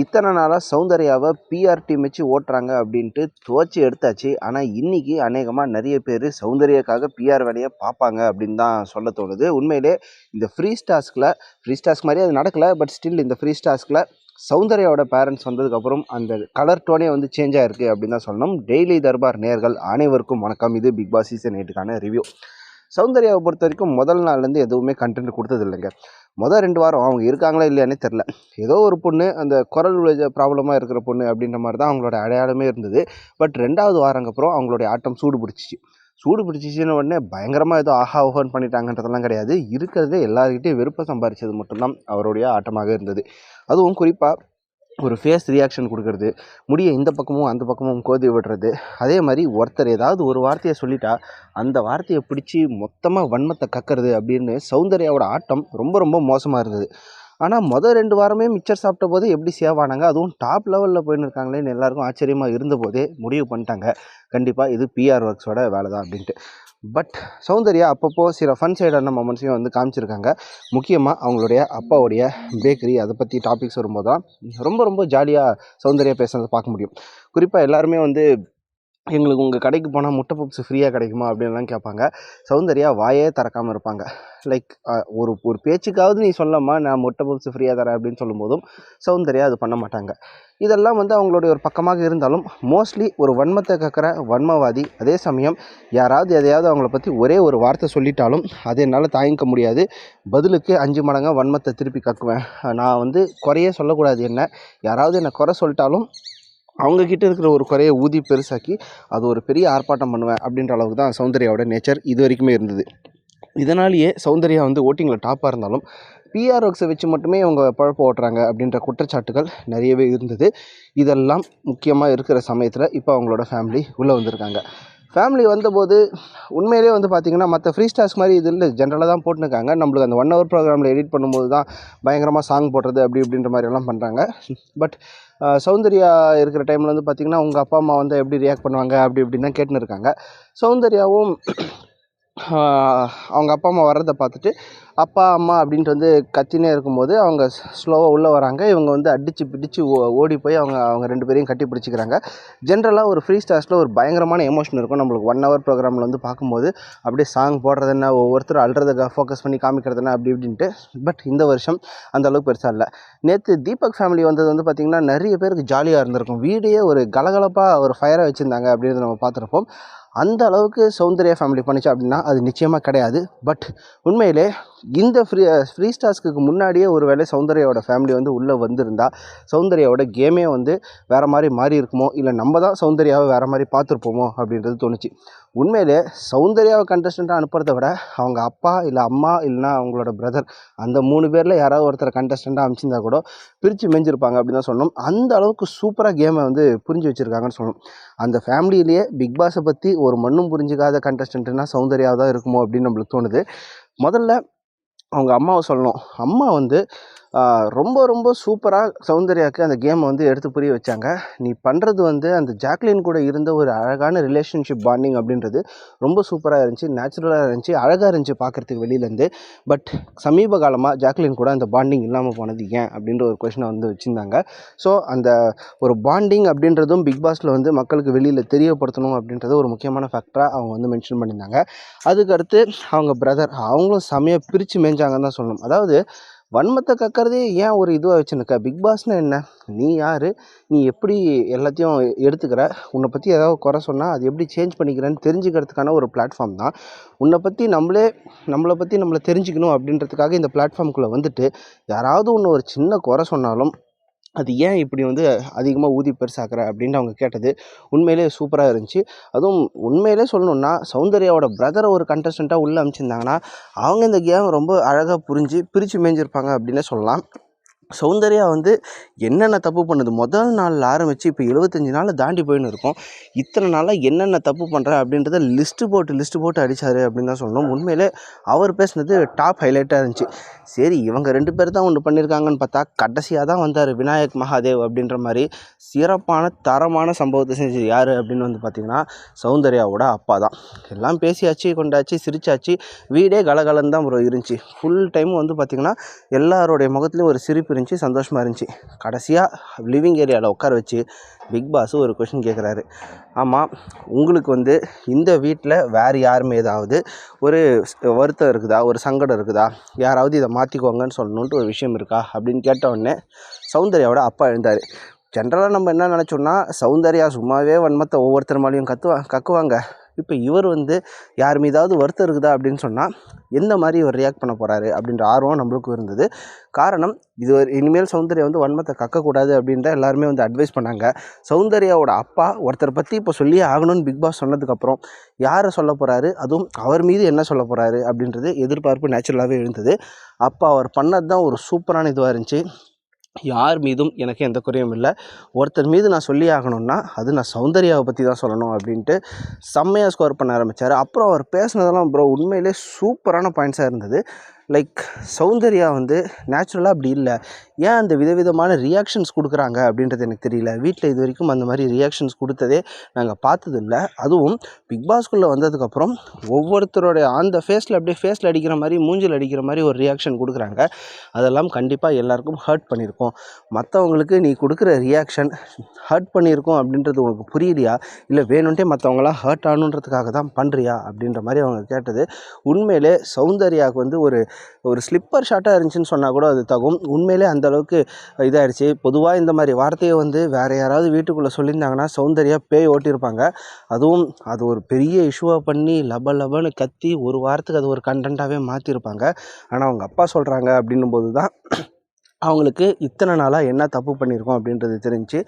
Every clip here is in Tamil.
இத்தனை நாளாக சௌந்தர்யாவை பிஆர்டி டீம் வச்சு ஓட்டுறாங்க அப்படின்ட்டு துவச்சி எடுத்தாச்சு. ஆனால் இன்றைக்கி அநேகமாக நிறைய பேர் சௌந்தர்யாக்காக பிஆர் வேலையை பார்ப்பாங்க அப்படின்னு தான் சொல்ல தோணுது. உண்மையிலே இந்த ஃப்ரீ ஸ்டாஸ்கில் ஃப்ரீ ஸ்டாஸ்க் மாதிரி அது நடக்கலை பட் ஸ்டில் இந்த ஃப்ரீ ஸ்டாஸ்கில் சௌந்தர்யாவோட பேரண்ட்ஸ் வந்ததுக்கப்புறம் அந்த கலர் டோனே வந்து சேஞ்ச் ஆயிருக்கு அப்படின்னு தான் சொல்லணும். டெய்லி தர்பார் நேர்கள் அனைவருக்கும் வணக்கம். இது பிக் பாஸ் சீசன் எயிட்டுக்கான ரிவ்யூ சௌந்தர்யாவை பொறுத்த வரைக்கும் முதல் நாள்லேருந்து எதுவுமே கண்டென்ட் கொடுத்தது இல்லைங்க மொதல் ரெண்டு வாரம் அவங்க இருக்காங்களா இல்லையானே தெரில ஏதோ ஒரு பொண்ணு அந்த குரல் ப்ராப்ளமாக இருக்கிற பொண்ணு அப்படின்ற மாதிரி தான் அவங்களோட அடையாளமே இருந்தது. பட் ரெண்டாவது வாரங்க அப்புறம் அவங்களுடைய ஆட்டம் சூடு பிடிச்சிச்சு. சூடு பிடிச்சிச்சின்னு உடனே பயங்கரமாக ஏதோ ஆஹா ஓஹன் பண்ணிட்டாங்கன்றதெல்லாம் கிடையாது. இருக்கிறதே எல்லாருக்கிட்டையும் விருப்பம் சம்பாரிச்சது மட்டும்தான் அவருடைய ஆட்டமாக இருந்தது. அதுவும் குறிப்பாக ஒரு ஃபேஸ் ரியாக்ஷன் கொடுக்கறது முடியை இந்த பக்கமும் அந்த பக்கமும் கோதி விடுறது. அதே மாதிரி ஒருத்தர் ஏதாவது ஒரு வார்த்தையை சொல்லிட்டா அந்த வார்த்தையை பிடிச்சி மொத்தமாக வன்மத்தை கக்கிறது அப்படின்னு சௌந்தர்யாவோட ஆட்டம் ரொம்ப ரொம்ப மோசமாக இருந்தது. ஆனால் மொதல் ரெண்டு வாரமே மிச்சர் சாப்பிட்ட போது எப்படி சேவ் ஆனாங்க அதுவும் டாப் லெவலில் போயின்னு இருக்காங்களேன்னு எல்லாருக்கும் ஆச்சரியமாக இருந்த போதே முடிவு பண்ணிட்டாங்க. கண்டிப்பாக இது பிஆர் ஒர்க்ஸோட வேலை தான் அப்படின்ட்டு. பட் சௌந்தர்யா அப்பப்போ சில ஃபன் சைடான மொமெண்ட்ஸையும் வந்து காமிச்சிருக்காங்க. முக்கியமாக அவங்களுடைய அப்பாவுடைய பேக்கரி அதை பற்றி டாபிக்ஸ் வரும்போது தான் ரொம்ப ரொம்ப ஜாலியாக சௌந்தர்யா பேசுகிறத பார்க்க முடியும். குறிப்பாக எல்லாருமே வந்து எங்களுக்கு உங்கள் கடைக்கு போனால் முட்டை பப்ஸ் ஃப்ரீயாக கிடைக்குமா அப்படின்லாம் கேட்பாங்க. சௌந்தர்யா வாயே திறக்காமல் இருப்பாங்க. லைக் ஒரு ஒரு பேச்சுக்காவது நீ சொல்லம்மா நான் முட்டை பப்ஸ் ஃப்ரீயாக தரேன் அப்படின்னு சொல்லும்போதும் சௌந்தர்யா அது பண்ண மாட்டாங்க. இதெல்லாம் வந்து அவங்களுடைய ஒரு பக்கமாக இருந்தாலும் மோஸ்ட்லி ஒரு வன்மத்தை கக்கிற வன்மவாதி. அதே சமயம் யாராவது எதையாவது அவங்கள பற்றி ஒரே ஒரு வார்த்தை சொல்லிட்டாலும் அதை என்னால் தாங்கிக்க முடியாது. பதிலுக்கு அஞ்சு மடங்காக வன்மத்தை திருப்பி கக்குவேன். நான் வந்து குறையே சொல்லக்கூடாது என்ன. யாராவது என்னை குறை சொல்லிட்டாலும் அவங்கக்கிட்ட இருக்கிற ஒரு குறைய ஊதி பெருசாக்கி அது ஒரு பெரிய ஆர்ப்பாட்டம் பண்ணுவேன் அப்படின்ற அளவுக்கு தான் சௌந்தர்யாவோட நேச்சர் இது வரைக்குமே இருந்தது. இதனாலேயே சௌந்தர்யா வந்து ஓட்டிங்கில் டாப்பாக இருந்தாலும் பிஆர் ஒர்க்ஸை வச்சு மட்டுமே அவங்க பழப்பு ஓட்டுறாங்க அப்படின்ற குற்றச்சாட்டுகள் நிறையவே இருந்தது. இதெல்லாம் முக்கியமாக இருக்கிற சமயத்தில் இப்போ அவங்களோட ஃபேமிலி உள்ளே வந்திருக்காங்க. ஃபேமிலி வந்தபோது உண்மையிலே வந்து பார்த்திங்கன்னா மற்ற ஃப்ரீ ஸ்டார்ஸ் மாதிரி இது இல்லை ஜென்ரலாக தான் போட்டுருக்காங்க நம்மளுக்கு அந்த ஒன் ஹவர் ப்ரோக்ராமில் எடிட் பண்ணும்போது தான் பயங்கரமாக சாங் போடுறது அப்படி இப்படின்ற மாதிரியெல்லாம் பண்ணுறாங்க பட் சௌந்தர்யா இருக்கிற டைமில் வந்து பார்த்திங்கன்னா உங்கள் அப்பா அம்மா வந்து எப்படி ரியாக்ட் பண்ணுவாங்க அப்படி இப்படின்னு தான் கேட்டுன்னு இருக்காங்க. சௌந்தர்யாவும் அவங்க அப்பா அம்மா வர்றதை பார்த்துட்டு அப்பா அம்மா அப்படின்ட்டு வந்து கத்தினே இருக்கும்போது அவங்க ஸ்லோவாக உள்ளே வராங்க. இவங்க வந்து அடித்து பிடிச்சி ஓ ஓடி போய் அவங்க அவங்க ரெண்டு பேரையும் கட்டி பிடிச்சிக்கிறாங்க. ஜென்ரலாக ஒரு ஃப்ரீ ஸ்டார்ஸில் ஒரு பயங்கரமான எமோஷன் இருக்கும். நம்மளுக்கு ஒன் ஹவர் ப்ரோக்ராமில் வந்து பார்க்கும்போது அப்படியே சாங் போடுறது என்ன ஒவ்வொருத்தரும் அழுறதை ஃபோக்கஸ் பண்ணி காமிக்கிறது என்ன அப்படி இப்படின்ட்டு. பட் இந்த வருஷம் அந்த அளவுக்கு பெருசாக இல்லை. நேற்று தீபக் ஃபேமிலி வந்தது வந்து பார்த்திங்கன்னா நிறைய பேருக்கு ஜாலியாக இருந்திருக்கும். வீடியே ஒரு கலகலப்பாக ஒரு ஃபயராக வச்சுருந்தாங்க அப்படின்றத நம்ம பார்த்துருப்போம். அந்த அளவுக்கு சௌந்தர்யா ஃபேமிலி பண்ணிச்சு அப்படின்னா அது நிச்சயமாக கிடையாது. பட் உண்மையிலே இந்த ஃப்ரீ ஃப்ரீ ஸ்டார்ஸ்க்கு முன்னாடியே ஒரு வேளை சௌந்தர்யாவோட ஃபேமிலி வந்து உள்ளே வந்திருந்தால் சௌந்தர்யாவோட கேமே வந்து வேறு மாதிரி மாறி இருக்குமோ? இல்லை நம்ம தான் சௌந்தர்யாவை வேறு மாதிரி பார்த்துருப்போமோ? அப்படின்றது தோணுச்சு. உண்மையிலே சௌந்தர்யாவை கண்டஸ்டண்ட்டாக அனுப்புறத விட அவங்க அப்பா இல்லை அம்மா இல்லைனா அவங்களோட பிரதர் அந்த மூணு பேரில் யாராவது ஒருத்தர் கண்டஸ்டண்ட்டாக அனுப்பிச்சிருந்தா கூட பிரித்து மெஞ்சிருப்பாங்க அப்படின்னு தான் சொன்னோம் அந்த அளவுக்கு சூப்பராக கேமை வந்து புரிஞ்சு வச்சுருக்காங்கன்னு சொல்லணும். அந்த ஃபேமிலியிலேயே பிக் பாஸை பற்றி ஒரு மண்ணும் புரிஞ்சிக்காத கண்டஸ்டன்ட்னா சௌந்தர்யாவை தான் இருக்குமோ அப்படின்னு நம்மளுக்கு தோணுது. முதல்ல அவங்க அம்மாவை சொல்லணும். அம்மா வந்து ரொம்ப ரொம்ப சூப்பராக சௌந்தர்யாவுக்கு அந்த கேமை வந்து எடுத்து புரிய வச்சாங்க. நீ பண்ணுறது வந்து அந்த ஜாக்லின் கூட இருந்த ஒரு அழகான ரிலேஷன்ஷிப் பாண்டிங் அப்படின்றது ரொம்ப சூப்பராக இருந்துச்சு. நேச்சுரலாக இருந்துச்சு அழகாக இருந்துச்சு பார்க்குறதுக்கு வெளியிலேருந்து. பட் சமீப காலமாக ஜாக்லின் கூட அந்த பாண்டிங் இல்லாமல் போனது ஏன் அப்படின்ற ஒரு கொஷினை வந்து வச்சுருந்தாங்க. ஸோ அந்த ஒரு பாண்டிங் அப்படின்றதும் பிக் பாஸில் வந்து மக்களுக்கு வெளியில் தெரியப்படுத்தணும் அப்படின்றது ஒரு முக்கியமான ஃபேக்டராக அவங்க வந்து மென்ஷன் பண்ணியிருந்தாங்க. அதுக்கடுத்து அவங்க பிரதர் அவங்களும் செமையாக பிரித்து மேய்ஞ்சாங்கன்னு தான் சொல்லணும். அதாவது வன்மத்தை கக்கிறதே ஏன் ஒரு இதுவாக வச்சுருக்க பிக் பாஸ்னால் என்ன? நீ யார்? நீ எப்படி எல்லாத்தையும் எடுத்துக்கிற? உன்னை பற்றி ஏதாவது குறை சொன்னால் அது எப்படி சேஞ்ச் பண்ணிக்கிறேன்னு தெரிஞ்சுக்கிறதுக்கான ஒரு பிளாட்ஃபார்ம் தான். உன்னை பற்றி நம்மளே நம்மளை பற்றி நம்மளை தெரிஞ்சுக்கணும் அப்படின்றதுக்காக இந்த பிளாட்ஃபார்முக்குள்ளே வந்துட்டு யாராவது ஒன்று ஒரு சின்ன குறை சொன்னாலும் அது ஏன் இப்படி வந்து அதிகமாக ஊதி பெருசாக்குற அப்படின்ட்டு அவங்க கேட்டது உண்மையிலே சூப்பராக இருந்துச்சு. அதுவும் உண்மையிலே சொல்லணுன்னா சௌந்தர்யாவோட பிரதரை ஒரு கண்டஸ்டண்ட்டாக உள்ளே அனுப்பிச்சிருந்தாங்கன்னா அவங்க இந்த கேம் ரொம்ப அழகாக புரிஞ்சு பிரித்து மேய்ஞ்சிருப்பாங்க அப்படின்னே சொல்லலாம். சௌந்தர்யா வந்து என்னென்ன தப்பு பண்ணுது? முதல் நாளில் ஆரம்பித்து இப்போ எழுபத்தஞ்சி நாளில் தாண்டி போயின்னு இருக்கோம். இத்தனை நாளாக என்னென்ன தப்பு பண்ணுற அப்படின்றத லிஸ்ட்டு போட்டு லிஸ்ட்டு போட்டு அடித்தார் அப்படின்னு தான் சொன்னோம் உண்மையிலே அவர் பேசுனது டாப் ஹைலைட்டாக இருந்துச்சு. சரி இவங்க ரெண்டு பேர் தான் ஒன்று பண்ணியிருக்காங்கன்னு பார்த்தா கடைசியாக தான் வந்தார் விநாயக் மகாதேவ் அப்படின்ற மாதிரி சிறப்பான தரமான சம்பவத்தை செஞ்சது யார் அப்படின்னு வந்து பார்த்திங்கன்னா சௌந்தர்யாவோட அப்பா தான். எல்லாம் பேசியாச்சு கொண்டாச்சு சிரிச்சாச்சு. வீடே கலகலன்னு தான் ப்ரோ இருந்துச்சு. ஃபுல் டைமும் வந்து பார்த்திங்கன்னா எல்லாருடைய முகத்துலேயும் ஒரு சிரிப்பு இருந்துச்சு சந்தோஷமாக இருந்துச்சு. கடைசியாக லிவிங் ஏரியாவில் உட்கார வச்சு பிக் பாஸ் ஒரு கொஷின் கேட்குறாரு ஆமாம் உங்களுக்கு வந்து இந்த வீட்டில் வேறு யாருமே ஏதாவது ஒரு வருத்தம் இருக்குதா? ஒரு சங்கடம் இருக்குதா? யாராவது இதை மாற்றிக்கோங்கன்னு சொல்லணுன்ட்டு ஒரு விஷயம் இருக்கா? அப்படின்னு கேட்ட உடனே சௌந்தர்யாவோட அப்பா எழுந்தார். ஜென்ரலாக நம்ம என்ன நினச்சோம்னா சௌந்தர்யா சும்மாவே வன்மத்தை ஒவ்வொருத்தர் மேலேயும் கத்துவா கக்குவாங்க. இப்போ இவர் வந்து யார் மீதாவது வருத்தம் இருக்குதா அப்படின்னு சொன்னால் எந்த மாதிரி இவர் ரியாக்ட் பண்ண போகிறாரு அப்படின்ற ஆர்வம் நம்மளுக்கும் இருந்தது. காரணம் இது இனிமேல் சௌந்தர்யா வந்து வன்மத்தை கக்கக்கூடாது அப்படின்ற எல்லாருமே வந்து அட்வைஸ் பண்ணாங்க. சௌந்தர்யாவோட அப்பா ஒருத்தர் பற்றி இப்போ சொல்லியே ஆகணும்னு பிக் பாஸ் சொன்னதுக்கப்புறம் யாரை சொல்ல போகிறாரு அதுவும் அவர் மீது என்ன சொல்ல போகிறாரு அப்படின்றது எதிர்பார்ப்பு நேச்சுரலாகவே இருந்தது. அப்போ அவர் பண்ணது தான் ஒரு சூப்பரான இதுவாக இருந்துச்சு. யார் மீதும் எனக்கு எந்த குறையும் இல்லை. ஒருத்தர் மீது நான் சொல்லி ஆகணும்னா அது நான் சௌந்தர்யாவை பற்றி தான் சொல்லணும் அப்படின்ட்டு செம்மையாக ஸ்கோர் பண்ண ஆரம்பித்தார் அப்புறம் அவர் பேசினதெல்லாம் ப்ரோ உண்மையிலே சூப்பரான பாயிண்ட்ஸாக இருந்தது. லைக் சௌந்தர்யா வந்து நேச்சுரலாக அப்படி இல்லை. ஏன் அந்த விதவிதமான ரியாக்ஷன்ஸ் கொடுக்குறாங்க அப்படின்றது எனக்கு தெரியல. வீட்டில் இது வரைக்கும் அந்த மாதிரி ரியாக்ஷன்ஸ் கொடுத்ததே நாங்கள் பார்த்ததில்ல. அதுவும் பிக் பாஸ்குள்ளே வந்ததுக்கப்புறம் ஒவ்வொருத்தருடைய அந்த ஃபேஸில் அப்படியே ஃபேஸில் அடிக்கிற மாதிரி மூஞ்சில் அடிக்கிற மாதிரி ஒரு ரியாக்ஷன் கொடுக்குறாங்க. அதெல்லாம் கண்டிப்பாக எல்லாருக்கும் ஹர்ட் பண்ணியிருக்கோம் மற்றவங்களுக்கு நீ கொடுக்குற ரியாக்ஷன் ஹர்ட் பண்ணியிருக்கோம் அப்படின்றது உனக்கு புரியலையா? இல்லை வேணும்ட்டே மற்றவங்களாம் ஹர்ட் ஆகணுன்றதுக்காக தான் பண்ணுறியா அப்படின்ற மாதிரி அவங்க கேட்டது. உண்மையிலே சௌந்தர்யாவுக்கு வந்து ஒரு ஒரு ஸ்லிப்பர் ஷாட்டாக இருந்துச்சுன்னு சொன்னால் கூட அது தகும். உண்மையிலே அந்தளவுக்கு இதாகிடுச்சு பொதுவாக இந்த மாதிரி வார்த்தையை வந்து வேறு யாராவது வீட்டுக்குள்ளே சொல்லியிருந்தாங்கன்னா சௌந்தர்யா பேய் ஓட்டியிருப்பாங்க. அதுவும் அது ஒரு பெரிய இஷ்யூவாக பண்ணி லப லபன்னு கத்தி ஒரு வாரத்துக்கு அது ஒரு கண்டென்ட்டாகவே மாற்றிருப்பாங்க ஆனால் அவங்க அப்பா சொல்கிறாங்க அப்படின்னும் போது தான் அவங்களுக்கு இத்தனை நாளாக என்ன தப்பு பண்ணியிருக்கோம் அப்படின்றது தெரிஞ்சு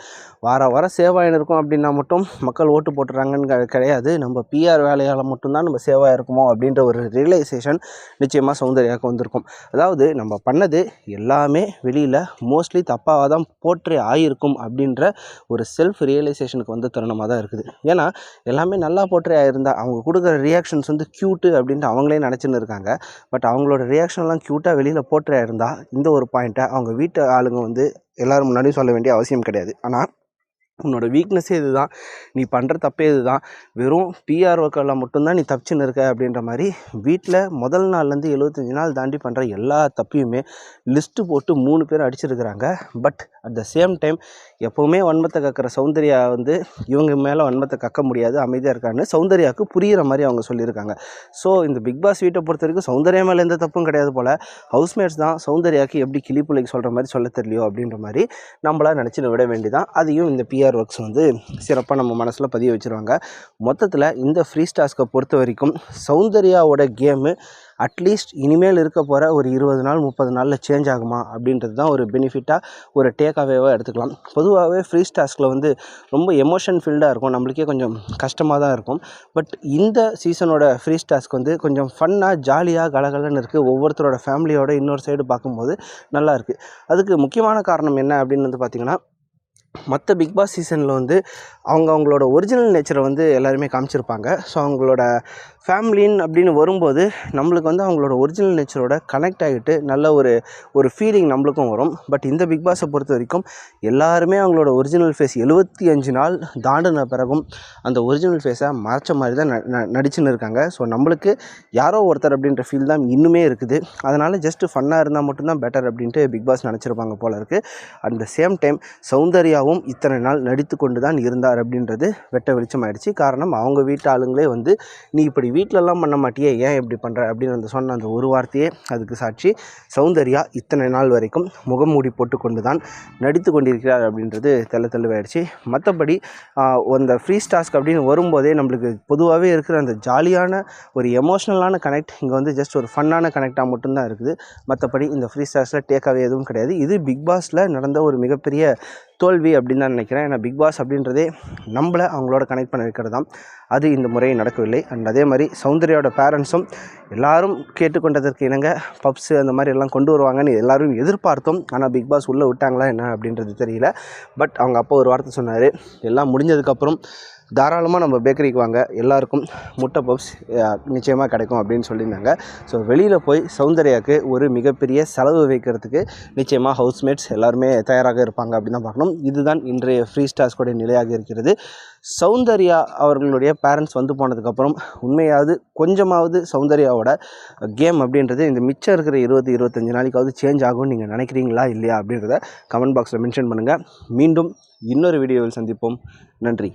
வார வாரம் சேவாயின் இருக்கும் அப்படின்னா மட்டும் மக்கள் ஓட்டு போட்டுறாங்கன்னு கிடையாது. நம்ம பிஆர் வேலையால் மட்டும்தான் நம்ம சேவாக இருக்குமோ அப்படின்ற ஒரு ரியலைசேஷன் நிச்சயமாக சௌந்தர்யாவுக்கு வந்திருக்கும். அதாவது நம்ம பண்ணது எல்லாமே வெளியில் மோஸ்ட்லி தப்பாக தான் போற்றே ஆகிருக்கும் அப்படின்ற ஒரு செல்ஃப் ரியலைசேஷனுக்கு வந்து தருணமாக தான் இருக்குது. ஏன்னா எல்லாமே நல்லா போற்றே ஆகிருந்தால் அவங்க கொடுக்குற ரியாக்ஷன்ஸ் வந்து க்யூட்டு அப்படின்ட்டு அவங்களே நினச்சின்னு இருக்காங்க. பட் அவங்களோட ரியாக்ஷன்லாம் க்யூட்டாக வெளியில் போற்றே இருந்தால் இந்த ஒரு பாயிண்ட்டை அவங்க வீட்டு ஆளுங்க வந்து எல்லோரும் முன்னாடியும் சொல்ல வேண்டிய அவசியம் கிடையாது. ஆனால் உன்னோட வீக்னஸே இதுதான். நீ பண்ணுற தப்பே இதுதான். வெறும் பிஆர் ஒர்க்கரில் மட்டும்தான் நீ தப்பிச்சுன்னு இருக்க அப்படின்ற மாதிரி வீட்டில் முதல் நாள்லேருந்து எழுபத்தஞ்சி நாள் தாண்டி பண்ணுற எல்லா தப்பையுமே லிஸ்ட்டு போட்டு மூணு பேர் அடிச்சிருக்கிறாங்க. But at the same time எப்போவுமே வன்மத்தை கக்கிற சௌந்தர்யா வந்து இவங்க மேலே வன்மத்தை கக்க முடியாது அமைதியாக இருக்கான்னு சௌந்தர்யாவுக்கு புரிகிற மாதிரி அவங்க சொல்லியிருக்காங்க. ஸோ இந்த பிக் பாஸ் வீட்டை பொறுத்த வரைக்கும் சௌந்தர்யா மேலே எந்த தப்பும் கிடையாது போல். ஹவுஸ்மேட்ஸ் தான் சௌந்தர்யாவுக்கு எப்படி கிளிப்புள்ளைக்கு சொல்கிற மாதிரி சொல்ல தெரியலையோ அப்படின்ற மாதிரி நம்மளா நினச்சின்னு விட வேண்டிதான். அதையும் இந்த பிஆர் ஒர்க்ஸ் வந்து சிறப்பாக நம்ம மனசில் பதிய வச்சுருவாங்க. மொத்தத்தில் இந்த ஃப்ரீ ஸ்டாஸ்க்கை பொறுத்த வரைக்கும் சௌந்தர்யாவோட கேமு அட்லீஸ்ட் இனிமேல் இருக்க போகிற ஒரு இருபது நாள் முப்பது நாளில் சேஞ்ச் ஆகுமா அப்படின்றது தான் ஒரு பெனிஃபிட்டாக ஒரு டேக்காவேவாக எடுத்துக்கலாம். பொதுவாகவே ஃப்ரீ ஸ்டாஸ்கில் வந்து ரொம்ப எமோஷன் ஃபீல்டாக இருக்கும். நம்மளுக்கே கொஞ்சம் கஷ்டமாக தான் இருக்கும். பட் இந்த சீசனோட ஃப்ரீ ஸ்டாஸ்க் வந்து கொஞ்சம் ஃபன்னாக ஜாலியாக கலகலன்னு இருக்குது ஒவ்வொருத்தரோட ஃபேமிலியோட இன்னொரு சைடு பார்க்கும்போது நல்லா இருக்குது அதுக்கு முக்கியமான காரணம் என்ன அப்படின்னு வந்து பார்த்திங்கன்னா மற்ற பிக் பாஸ் சீசனில் வந்து அவங்க அவங்களோட ஒரிஜினல் நேச்சரை வந்து எல்லாருமே காமிச்சிருப்பாங்க. ஸோ அவங்களோட ஃபேமிலின்னு அப்படின்னு வரும்போது நம்மளுக்கு வந்து அவங்களோட ஒரிஜினல் நேச்சரோட கனெக்ட் ஆகிட்டு நல்ல ஒரு ஒரு ஃபீலிங் நம்மளுக்கும் வரும். பட் இந்த பிக் பாஸை பொறுத்த வரைக்கும் எல்லாருமே அவங்களோட ஒரிஜினல் ஃபேஸ் எழுபத்தி அஞ்சு நாள் தாண்டின பிறகும் அந்த ஒரிஜினல் ஃபேஸை மறைச்ச மாதிரி தான் ந- ந- நடிச்சுன்னு இருக்காங்க. ஸோ நம்மளுக்கு யாரோ ஒருத்தர் அப்படின்ற ஃபீல் தான் இன்னுமே இருக்குது. அதனால் ஜஸ்ட்டு ஃபன்னாக இருந்தால் மட்டும்தான் பெட்டர் அப்படின்ட்டு பிக் பாஸ் நினச்சிருப்பாங்க போல இருக்குது அட் த சேம் டைம் சௌந்தர்யாவும் இத்தனை நாள் நடித்து கொண்டு தான் இருந்தார் அப்படின்றது வெட்ட வெளிச்சமாயிடுச்சு. காரணம் அவங்க வீட்டு ஆளுங்களே வந்து நீ இப்படி வீட்டிலலாம் பண்ண மாட்டியே ஏன் இப்படி பண்ணுற அப்படின்னு அந்த சொன்ன அந்த ஒரு வார்த்தையே அதுக்கு சாட்சி. சௌந்தர்யா இத்தனை நாள் வரைக்கும் முகமூடி போட்டுக்கொண்டு தான் நடித்து கொண்டிருக்கிறார் அப்படின்றது தெள்ள தெளிவாயிடுச்சு. மற்றபடி அந்த ஃப்ரீ ஸ்டாஸ்க் அப்படின்னு வரும்போதே நம்மளுக்கு பொதுவாகவே இருக்கிற அந்த ஜாலியான ஒரு எமோஷ்னலான கனெக்ட் இங்கே வந்து ஜஸ்ட் ஒரு ஃபன்னான கனெக்டாக மட்டும்தான் இருக்குது. மற்றபடி இந்த ஃப்ரீ ஸ்டார்ஸில் டேக்காவே எதுவும் கிடையாது. இது பிக் பாஸில் நடந்த ஒரு மிகப்பெரிய தோல்வி அப்படின்னு தான் நினைக்கிறேன். ஏன்னா பிக் பாஸ் அப்படின்றதே நம்மளை அவங்களோட கனெக்ட் பண்ண வைக்கிறது தான். அது இந்த முறை நடக்கவில்லை. அண்ட் அதே மாதிரி சௌந்தர்யாவோட பேரண்ட்ஸும் எல்லாரும் கேட்டுக்கொண்டதற்கு இணங்க பப்ஸு அந்த மாதிரி எல்லாம் கொண்டு வருவாங்கன்னு எல்லாரும் எதிர்பார்த்தோம். ஆனால் பிக் பாஸ் உள்ளே விட்டாங்களா என்ன அப்படின்றது தெரியல. பட் அவங்க அப்பா ஒரு வார்த்தை சொன்னார். எல்லாம் முடிஞ்சதுக்கப்புறம் தாராளமாக நம்ம பேக்கரிக்கு வாங்க. எல்லாருக்கும் முட்டை பப்ஸ் நிச்சயமாக கிடைக்கும் அப்படின்னு சொல்லியிருந்தாங்க. ஸோ வெளியில் போய் சௌந்தர்யாவுக்கு ஒரு மிகப்பெரிய செலவு வைக்கிறதுக்கு நிச்சயமாக ஹவுஸ்மேட்ஸ் எல்லாருமே தயாராக இருப்பாங்க அப்படின்னு தான் பார்க்கணும். இதுதான் இன்றைய ஃப்ரீ ஸ்டார்ஸ்கோடைய நிலையாக இருக்கிறது. சௌந்தர்யா அவர்களுடைய பேரண்ட்ஸ் வந்து போனதுக்கப்புறம் உண்மையாவது கொஞ்சமாவது சௌந்தர்யாவோட கேம் அப்படின்றது இந்த மிச்சம் இருக்கிற இருபது இருபத்தஞ்சி நாளைக்காவது சேஞ்ச் ஆகும்னு நீங்கள் நினைக்கிறீங்களா? இல்லையா? அப்படின்றத கமெண்ட் பாக்ஸில் மென்ஷன் பண்ணுங்கள் மீண்டும் இன்னொரு வீடியோவில் சந்திப்போம். நன்றி.